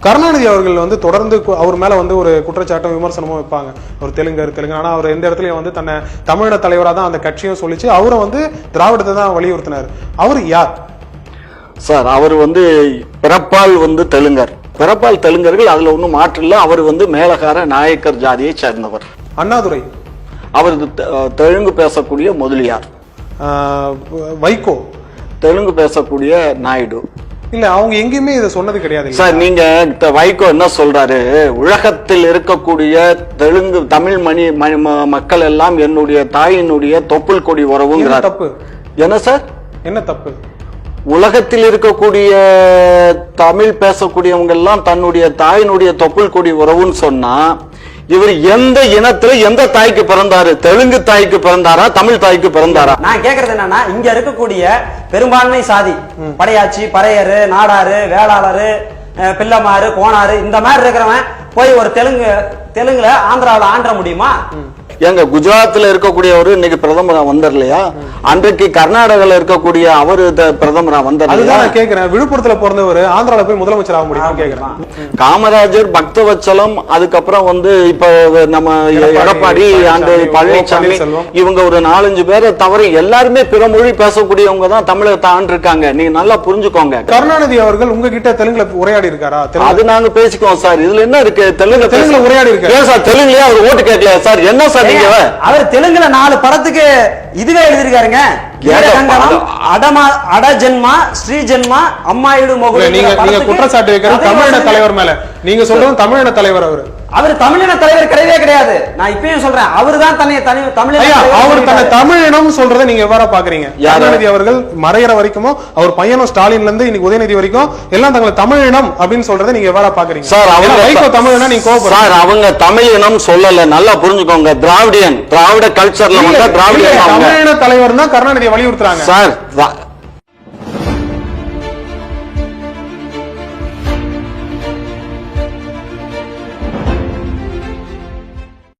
கருணாநிதி அவர்கள் வந்து தொடர்ந்து அவர் மேல வந்து ஒரு குற்றச்சாட்டும் விமர்சனமும் வைப்பாங்க. ஒரு தெலுங்கர் தெலுங்கு ஆனா அவர் எந்த இடத்துலயும் வந்து தன்னை தமிழக தலைவரா தான் அந்த கட்சியும் சொல்லிச்சு. அவரை வந்து திராவிடத்தை தான் வலியுறுத்தினார். அவர் யார்? சார் அவர் வந்து பிறப்பால் வந்து தெலுங்கர். பிறப்பால் தெலுங்கர்கள் அதுல ஒன்றும் மாற்று இல்லை. அவர் வந்து மேலகார நாயக்கர் ஜாதியை சேர்ந்தவர். அண்ணாதுரை. அவர் தெ- தெலுங்கு பேசக்கூடிய முதலியார். வைகோ. தெலுங்கு பேசக்கூடிய நாயுடு. இல்ல அவங்க எங்கேயுமே இதை சொன்னது கிடையாது? சார் நீங்க வைகோ என்ன சொல்றாரு? உலகத்தில் இருக்கக்கூடிய தெலுங்கு தமிழ் மணி மக்கள் எல்லாம் என்னுடைய தாயினுடைய தொப்புள் கொடி உறவுங்கிறார். தப்பு? என்ன சார்? என்ன தப்பு? உலகத்தில் இருக்கக்கூடிய தமிழ் பேசக்கூடியவங்க எல்லாம் தன்னுடைய தாயினுடைய தொப்புள் கொடி உறவுன்னு சொன்னா இவர் எந்த இனத்துல எந்த தாய்க்கு பிறந்தாரு? தெலுங்கு தாய்க்கு பிறந்தாரா? தமிழ் தாய்க்கு பிறந்தாரா? நான் கேக்குறது என்னன்னா இங்க இருக்கக்கூடிய பெரும்பான்மை சாதி படையாச்சி பறையரு நாடாரு வேளாளரு அஹ், கோணாறு இந்த மாதிரி இருக்கிறவன் போய் ஒரு தெலுங்கு தெலுங்குல ஆந்திராவில் ஆண்ட முடியுமா? எங்க குஜராத்ல இருக்கக்கூடியவர் இன்னைக்கு பிரதமரா வந்தார் இல்லையா அன்றைக்கு கர்நாடகால இருக்கக்கூடிய அவரு பிரதமரா வந்தார் அதுதான் விழுப்புரத்துல பிறந்தவர் ஆந்திரால போய் முதலமைச்சர் ஆக முடியுமா கேக்குறேன். காமராஜர் பக்தவச்சலம் அதுக்கப்புறம் வந்து இப்ப நம்ம எடப்பாடி, அந்த பழனிசாமி. இவங்க ஒரு நாலஞ்சு பேரை தவிர எல்லாருமே பிற மொழி பேசக்கூடியவங்க தான் தமிழகத்தை ஆண்டிருக்காங்க நீங்க நல்லா புரிஞ்சுக்கோங்க. கருணாநிதி அவர்கள் உங்ககிட்ட தெலுங்குல உரையாடி இருக்காரா? அது நாங்க பேசிக்குவோம் சார். இதுல என்ன இருக்கு? தெலுங்கு தெலுங்குல உரையாடி இருக்காரு. ஏன் சார் தெலுங்குலயே? அவர் ஓட்டு கேட்கல சார்? என்ன அவர் தெலுங்குல நாலு படத்துக்கு இதுவே கங்கணம் அடமா அடஜென்மா ஸ்ரீஜென்மா அம்மாயிடு இல்ல, மொகுடு நீங்க நீங்க குற்றச்சாட்டு வைக்கிறது தமிழின தலைவர் மேல. நீங்க சொல்றது தமிழின தலைவர் அவரு. அவர் தமிழின தலைவர் கிடையவே கிடையாது. நான் இப்பயும் சொல்றேன் அவர் தான் தன்னை தனி தமிழின தலைவர் அவர் தன்னை. தமிழினம் சொல்றதை நீங்க எவ்வாறா பாக்குறீங்க? கருணாநிதி அவர்கள் மறையிற வரைக்கும் அவர் பையனும் ஸ்டாலின்ல இருந்து இன்னைக்கு உதயநிதி வரைக்கும் எல்லாம் தங்களை தமிழினம் அப்படின்னு சொல்றதை நீங்க எவ்வாறா பாக்குறீங்க? சார் அவங்க வைகோ தமிழினம் நீங்க கோவப்படுறீங்க. சார் அவங்க தமிழ் இனம் சொல்லல நல்லா புரிஞ்சுக்கோங்க. திராவிடியன் திராவிட கல்ச்சர்ல வந்து திராவிடியன் தமிழின தலைவர் தான் கருணாநிதியை வலியுறுத்துறாங்க. சார்